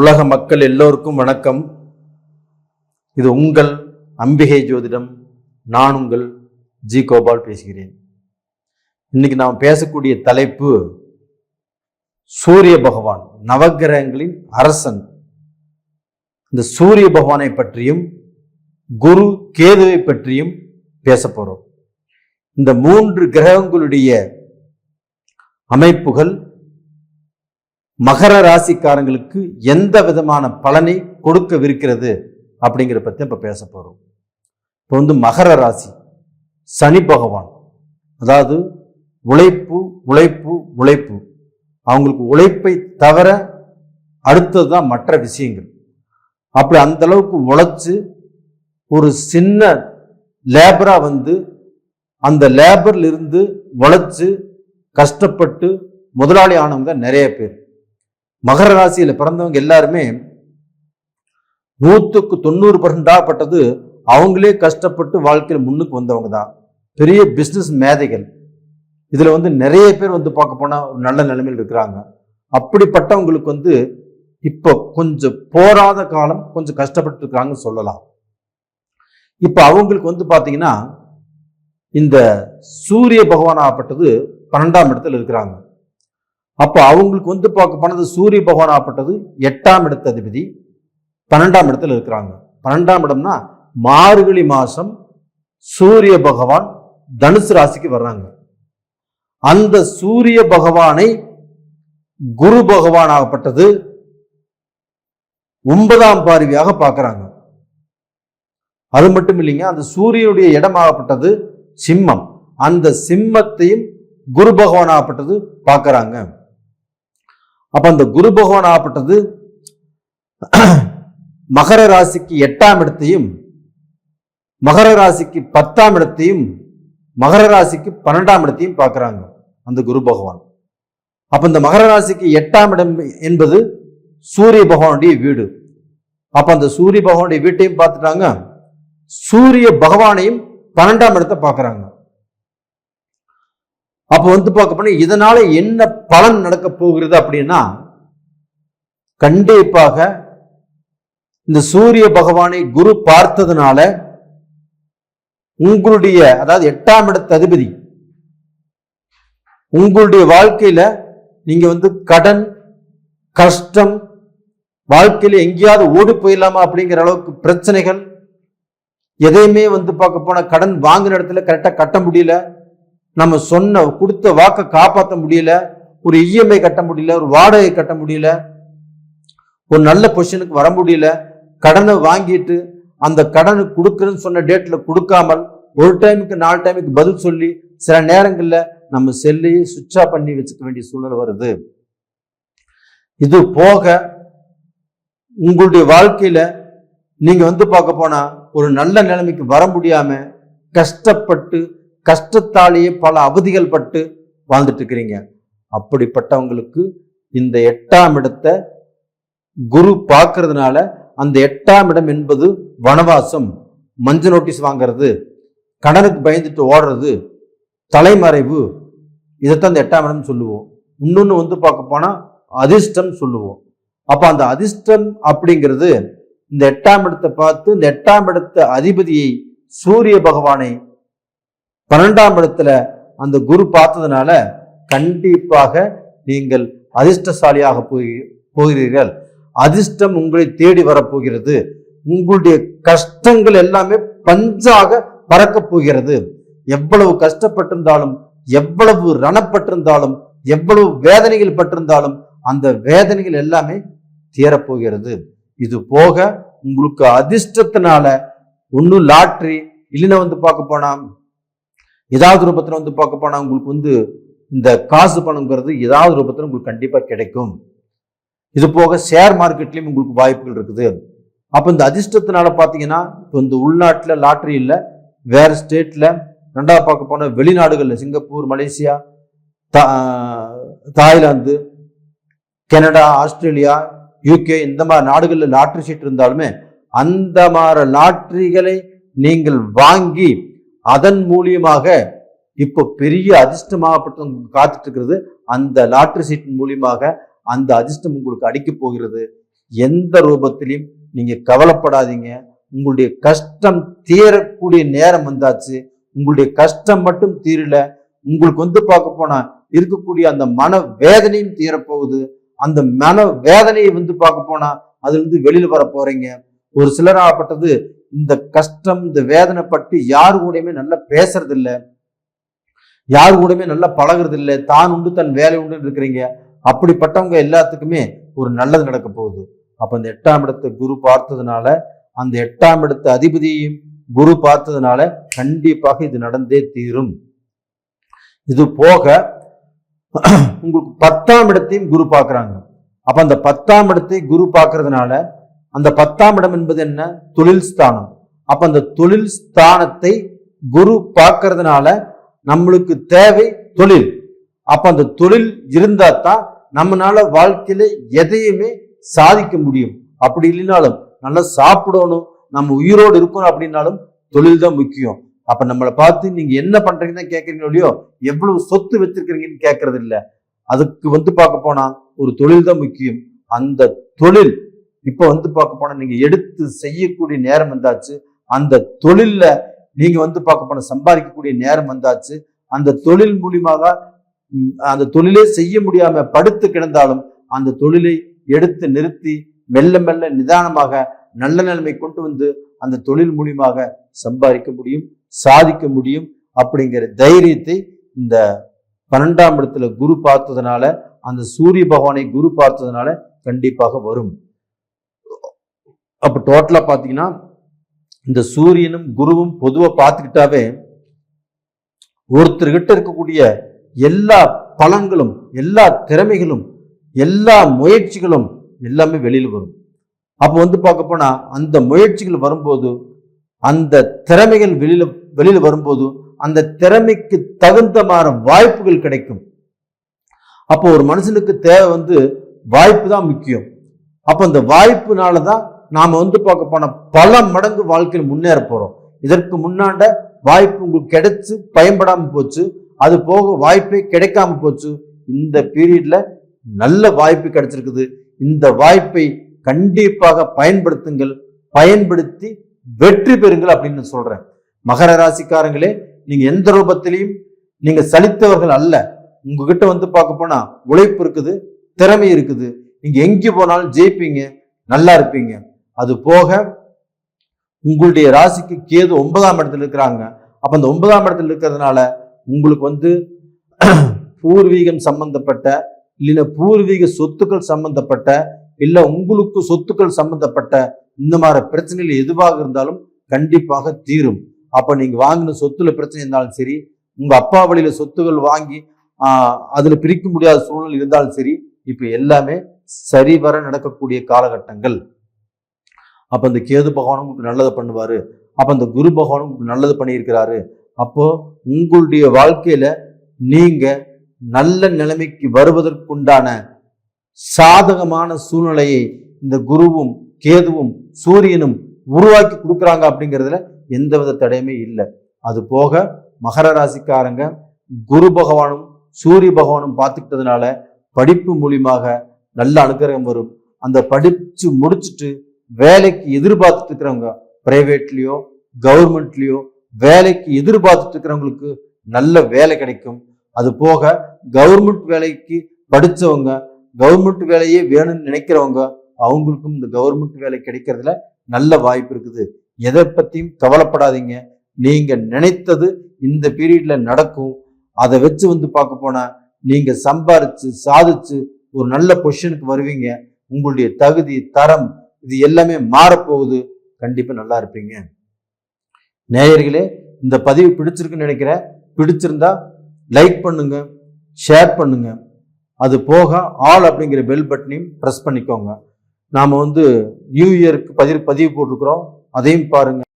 உலக மக்கள் எல்லோருக்கும் வணக்கம். இது உங்கள் அம்பிகை ஜோதிடம். நான் உங்கள் ஜி கோபால் பேசுகிறேன். இன்னைக்கு நாம் பேசக்கூடிய தலைப்பு சூரிய பகவான் நவக்கிரகங்களின் அரசன். இந்த சூரிய பகவானை பற்றியும் குரு கேதுவை பற்றியும் பேச போறோம். இந்த மூன்று கிரகங்களுடைய அமைப்புகள் மகர ராசிக்காரங்களுக்கு எந்த விதமான பலனை கொடுக்கவிருக்கிறது அப்படிங்கிற பற்றி இப்போ பேச போகிறோம் இப்போ வந்து மகர ராசி சனி பகவான் அதாவது உழைப்பு உழைப்பு உழைப்பு. அவங்களுக்கு உழைப்பை தவிர அடுத்தது தான் மற்ற விஷயங்கள். அப்படி அந்த அளவுக்கு உழைச்சி ஒரு சின்ன லேபராக வந்து அந்த லேபர்லிருந்து உழைச்சி கஷ்டப்பட்டு முதலாளி ஆனவங்க நிறைய பேர். மகர ராசியில பிறந்தவங்க எல்லாருமே நூத்துக்கு தொண்ணூறு பர்சன்டாகப்பட்டது அவங்களே கஷ்டப்பட்டு வாழ்க்கையில் முன்னுக்கு வந்தவங்க தான். பெரிய பிசினஸ் மேதைகள். இதுல வந்து நிறைய பேர் வந்து பார்க்க போனா ஒரு நல்ல நிலைமையில் இருக்கிறாங்க. அப்படிப்பட்டவங்களுக்கு வந்து இப்போ கொஞ்சம் போராத காலம் கொஞ்சம் கஷ்டப்பட்டு இருக்கிறாங்கன்னு சொல்லலாம். இப்போ அவங்களுக்கு வந்து பாத்தீங்கன்னா இந்த சூரிய பகவான் ஆகப்பட்டது பன்னெண்டாம் இடத்துல இருக்கிறாங்க. அப்போ அவங்களுக்கு வந்து பார்க்க போனது சூரிய பகவான் ஆகப்பட்டது எட்டாம் இடத்த அதிபதி பன்னெண்டாம் இடத்துல இருக்கிறாங்க. பன்னெண்டாம் இடம்னா மார்கழி மாதம் சூரிய பகவான் தனுசு ராசிக்கு வர்றாங்க. அந்த சூரிய பகவானை குரு பகவான் ஆகப்பட்டது ஒன்பதாம் பார்வையாக பார்க்குறாங்க. அது மட்டும் இல்லைங்க அந்த சூரியனுடைய இடமாகப்பட்டது சிம்மம். அந்த சிம்மத்தையும் குரு பகவான் ஆகப்பட்டது பார்க்குறாங்க. அப்ப அந்த குரு பகவான் ஆகப்பட்டது மகர ராசிக்கு எட்டாம் இடத்தையும் மகர ராசிக்கு பத்தாம் இடத்தையும் மகர ராசிக்கு பன்னெண்டாம் இடத்தையும் பார்க்குறாங்க அந்த குரு பகவான். அப்ப இந்த மகர ராசிக்கு எட்டாம் இடம் என்பது சூரிய பகவானுடைய வீடு. அப்ப அந்த சூரிய பகவானுடைய வீட்டையும் பார்த்துட்டாங்க. சூரிய பகவானையும் பன்னெண்டாம் இடத்தை பார்க்குறாங்க. அப்போ வந்து பார்க்க போனால் இதனால என்ன பலன் நடக்க போகிறது அப்படின்னா கண்டிப்பாக இந்த சூரிய பகவானை குரு பார்த்ததுனால உங்களுடைய அதாவது எட்டாம் இடத்த அதிபதி உங்களுடைய வாழ்க்கையில நீங்க வந்து கடன் கஷ்டம் வாழ்க்கையில எங்கேயாவது ஓடி போயிடலாமா அப்படிங்கிற அளவுக்கு பிரச்சனைகள் எதையுமே வந்து பார்க்க போனா கடன் வாங்கின இடத்துல கரெக்டா கட்ட முடியல. நம்ம சொன்ன கொடுத்த வாக்கை காப்பாற்ற முடியல ஒரு இஎம்ஐ கட்ட முடியல ஒரு வாடகை கட்ட முடியல ஒரு நல்ல பொசிஷனுக்கு வர முடியல கடனை வாங்கிட்டு அந்த கடனை கொடுக்குறேன்னு சொன்ன டேட்டில் கொடுக்காமல் ஒரு டைமுக்கு நாலு டைமுக்கு பதில் சொல்லி சில நேரங்களில் நம்ம செல்லையே சுவிட்ச் ஆஃப் பண்ணி வச்சுக்க வேண்டிய சூழ்நிலை வருது. இது போக உங்களுடைய வாழ்க்கையில் நீங்கள் வந்து பார்க்க போனால் ஒரு நல்ல நிலைமைக்கு வர முடியாமல் கஷ்டப்பட்டு கஷ்டத்தாலேயே பல அவதிகள் பட்டு வாழ்ந்துட்டு இருக்கிறீங்க அப்படிப்பட்டவங்களுக்கு இந்த எட்டாம் இடத்தை குரு பார்க்கறதுனால அந்த எட்டாம் இடம் என்பது வனவாசம் மஞ்ச நோட்டீஸ் வாங்குறது கடனுக்கு பயந்துட்டு ஓடுறது தலைமறைவு இதைத்தான் அந்த எட்டாம் இடம் சொல்லுவோம். இன்னொன்று வந்து பார்க்க போனால் அதிர்ஷ்டம் சொல்லுவோம். அப்போ அந்த அதிர்ஷ்டம் அப்படிங்கிறது இந்த எட்டாம் இடத்தை பார்த்து இந்த எட்டாம் இடத்த அதிபதியை சூரிய பகவானை பன்னெண்டாம் இடத்துல அந்த குரு பார்த்ததுனால கண்டிப்பாக நீங்கள் அதிர்ஷ்டசாலியாக போய் போகிறீர்கள். அதிர்ஷ்டம் உங்களை தேடி வரப்போகிறது. உங்களுடைய கஷ்டங்கள் எல்லாமே பஞ்சாக பறக்கப் போகிறது. எவ்வளவு கஷ்டப்பட்டிருந்தாலும் எவ்வளவு ரணப்பட்டிருந்தாலும் எவ்வளவு வேதனைகள் பட்டிருந்தாலும் அந்த வேதனைகள் எல்லாமே தீரப்போகிறது இது போக உங்களுக்கு அதிர்ஷ்டத்தினால ஒன்றும் லாட்ரி இல்லைன்னா வந்து பார்க்க போனா ஏதாவது ரூபத்தில் வந்து பார்க்க போனால் உங்களுக்கு வந்து இந்த காசு பணங்கிறது ஏதாவது ரூபத்தில் உங்களுக்கு கண்டிப்பாக கிடைக்கும். இது போக ஷேர் மார்க்கெட்லேயும் உங்களுக்கு வாய்ப்புகள் இருக்குது. அப்போ இந்த அதிர்ஷ்டத்தினால பார்த்தீங்கன்னா இப்போ இந்த உள்நாட்டில் லாட்ரி இல்லை வேறு ஸ்டேட்டில் ரெண்டாவது பார்க்க போனால் வெளிநாடுகளில் சிங்கப்பூர் மலேசியா தா தாய்லாந்து கனடா ஆஸ்திரேலியா யூகே இந்த மாதிரி நாடுகளில் லாட்ரி சீட் இருந்தாலுமே அந்த மாதிரி லாட்ரிகளை நீங்கள் வாங்கி அதன் மூலியமாக இப்போ பெரிய அதிர்ஷ்டமாகப்பட்ட காத்துட்டு இருக்கிறது அந்த லாட்ரி சீட்டின் மூலியமாக அந்த அதிர்ஷ்டம் உங்களுக்கு அடிக்க போகிறது. எந்த ரூபத்திலையும் நீங்க கவலைப்படாதீங்க. உங்களுடைய கஷ்டம் தீரக்கூடிய நேரம் வந்தாச்சு. உங்களுடைய கஷ்டம் மட்டும் தீரல. உங்களுக்கு வந்து பார்க்க போனா இருக்கக்கூடிய அந்த மன வேதனையும் தீரப்போகுது. அந்த மன வேதனையை வந்து பார்க்க போனா அதுல இருந்து வெளியில வர போறீங்க. ஒரு சிலராகப்பட்டது இந்த கஷ்டம் இந்த வேதனைப்பட்டு யாரு கூடயுமே நல்லா பேசுறது இல்லை யாரு கூடயுமே நல்லா பழகிறது இல்லை தான் உண்டு தன் வேலை உண்டு இருக்கிறீங்க. அப்படிப்பட்டவங்க எல்லாத்துக்குமே ஒரு நல்லது நடக்க போகுது. அப்ப அந்த எட்டாம் இடத்தை குரு பார்த்ததுனால அந்த எட்டாம் இடத்து அதிபதியையும் குரு பார்த்ததுனால கண்டிப்பாக இது நடந்தே தீரும். இது போக உங்களுக்கு பத்தாம் இடத்தையும் குரு பார்க்குறாங்க. அப்ப அந்த பத்தாம் இடத்தை குரு பார்க்கறதுனால அந்த பத்தாம் இடம் என்பது என்ன? தொழில் ஸ்தானம். அப்ப அந்த தொழில் ஸ்தானத்தை குரு பார்க்கறதுனால நம்மளுக்கு தேவை தொழில். அப்ப அந்த தொழில் இருந்தா தான் நம்மனால வாழ்க்கையில எதையுமே சாதிக்க முடியும். அப்படி இல்லைனாலும் நல்லா சாப்பிடணும் நம்ம உயிரோடு இருக்கணும் அப்படின்னாலும் தொழில் தான் முக்கியம். அப்ப நம்மளை பார்த்து நீங்க என்ன பண்றீங்கன்னு தான் கேட்கறீங்க இல்லையோ எவ்வளவு சொத்து வச்சிருக்கிறீங்கன்னு கேட்கறது இல்லை அதுக்கு வந்து பார்க்க போனா ஒரு தொழில் தான் முக்கியம். அந்த தொழில் இப்போ வந்து பார்க்க போனால் நீங்கள் எடுத்து செய்யக்கூடிய நேரம் வந்தாச்சு. அந்த தொழில்ல நீங்கள் வந்து பார்க்க போனால் சம்பாதிக்கக்கூடிய நேரம் வந்தாச்சு. அந்த தொழில் மூலியமாக அந்த தொழிலே செய்ய முடியாமல் படுத்து கிடந்தாலும் அந்த தொழிலை எடுத்து நிறுத்தி மெல்ல மெல்ல நிதானமாக நல்ல நிலைமை கொண்டு வந்து அந்த தொழில் மூலியமாக சம்பாதிக்க முடியும் சாதிக்க முடியும் அப்படிங்கிற தைரியத்தை இந்த பன்னெண்டாம் இடத்துல குரு பார்த்ததுனால அந்த சூரிய பகவானை குரு பார்த்ததுனால கண்டிப்பாக வரும். அப்போ டோட்டலாக பார்த்தீங்கன்னா இந்த சூரியனும் குருவும் பொதுவாக பார்த்துக்கிட்டாவே ஒருத்தர்கிட்ட இருக்கக்கூடிய எல்லா பலன்களும் எல்லா திறமைகளும் எல்லா முயற்சிகளும் எல்லாமே வெளியில் வரும். அப்போ வந்து பார்க்க போனால் அந்த முயற்சிகள் வரும்போது அந்த திறமைகள் வெளியில் வெளியில் வரும்போது அந்த திறமைக்கு தகுந்த மாதிரி வாய்ப்புகள் கிடைக்கும். அப்போ ஒரு மனுஷனுக்கு தேவை வந்து வாய்ப்பு தான் முக்கியம். அப்போ அந்த வாய்ப்புனால தான் நாம் வந்து பார்க்க போன பல மடங்கு வாழ்க்கையில் முன்னேற போகிறோம் இதற்கு முன்னாண்ட வாய்ப்பு உங்களுக்கு கிடைச்சு பயன்படாமல் போச்சு. அது போக வாய்ப்பே கிடைக்காம போச்சு. இந்த பீரியடில் நல்ல வாய்ப்பு கிடைச்சிருக்குது. இந்த வாய்ப்பை கண்டிப்பாக பயன்படுத்துங்கள். பயன்படுத்தி வெற்றி பெறுங்கள் அப்படின்னு சொல்கிறேன் மகர ராசிக்காரங்களே நீங்கள் எந்த ரூபத்திலையும் நீங்கள் சலித்தவர்கள் அல்ல. உங்ககிட்ட வந்து பார்க்க போனால் உழைப்பு இருக்குது திறமை இருக்குது. நீங்கள் எங்கே போனாலும் ஜெயிப்பீங்க நல்லா இருப்பீங்க. அது போக உங்களுடைய ராசிக்கு கேது ஒன்பதாம் இடத்துல இருக்கிறாங்க. அப்ப அந்த ஒன்பதாம் இடத்துல இருக்கிறதுனால உங்களுக்கு வந்து பூர்வீகம் சம்பந்தப்பட்ட இல்லைன்னா பூர்வீக சொத்துக்கள் சம்பந்தப்பட்ட இல்லை உங்களுக்கு சொத்துக்கள் சம்பந்தப்பட்ட இந்த மாதிரி பிரச்சனைகள் எதுவாக இருந்தாலும் கண்டிப்பாக தீரும். அப்போ நீங்கள் வாங்கின சொத்துல பிரச்சனை இருந்தாலும் சரி உங்க அப்பா வழியில சொத்துகள் வாங்கி அதில் பிரிக்க முடியாத சூழ்நிலை இருந்தாலும் சரி இப்போ எல்லாமே சரிவர நடக்கக்கூடிய காலகட்டங்கள். அப்போ இந்த கேது பகவானும் உங்களுக்கு நல்லதை பண்ணுவார். அப்போ அந்த குரு பகவானும் உங்களுக்கு நல்லது பண்ணியிருக்கிறாரு. அப்போ உங்களுடைய வாழ்க்கையில் நீங்கள் நல்ல நிலைமைக்கு வருவதற்குண்டான சாதகமான சூழ்நிலையை இந்த குருவும் கேதுவும் சூரியனும் உருவாக்கி கொடுக்குறாங்க அப்படிங்கிறதுல எந்தவித தடையுமே இல்லை. அது போக மகர ராசிக்காரங்க குரு பகவானும் சூரிய பகவானும் பார்த்துக்கிட்டதுனால படிப்பு மூலியமாக நல்ல அனுகிரகம் வரும். அந்த படித்து முடிச்சுட்டு வேலைக்கு எதிர்பார்த்துட்டு இருக்கிறவங்க பிரைவேட்லேயோ கவர்மெண்ட்லேயோ வேலைக்கு எதிர்பார்த்துட்டு இருக்கிறவங்களுக்கு நல்ல வேலை கிடைக்கும். அது போக கவர்மெண்ட் வேலைக்கு படித்தவங்க கவர்மெண்ட் வேலையே வேணும்னு நினைக்கிறவங்க அவங்களுக்கும் இந்த கவர்மெண்ட் வேலை கிடைக்கிறதுல நல்ல வாய்ப்பு இருக்குது. எதை பற்றியும் கவலைப்படாதீங்க. நீங்கள் நினைத்தது இந்த பீரியடில் நடக்கும். அதை வச்சு வந்து பார்க்க போனால் நீங்கள் சம்பாரித்து சாதிச்சு ஒரு நல்ல பொசிஷனுக்கு வருவீங்க. உங்களுடைய தகுதி தரம் இது எல்லாமே மாறப்போகுது. கண்டிப்பாக நல்லா இருப்பீங்க. நேயர்களே இந்த பதிவு பிடிச்சிருக்குன்னு நினைக்கிறேன். பிடிச்சிருந்தா லைக் பண்ணுங்க ஷேர் பண்ணுங்க. அது போக ஆல் அப்படிங்கிற பெல் பட்டனையும் ப்ரெஸ் பண்ணிக்கோங்க. நாம் வந்து நியூ இயருக்கு பதிவு பதிவு போட்டிருக்கிறோம். அதையும் பாருங்கள்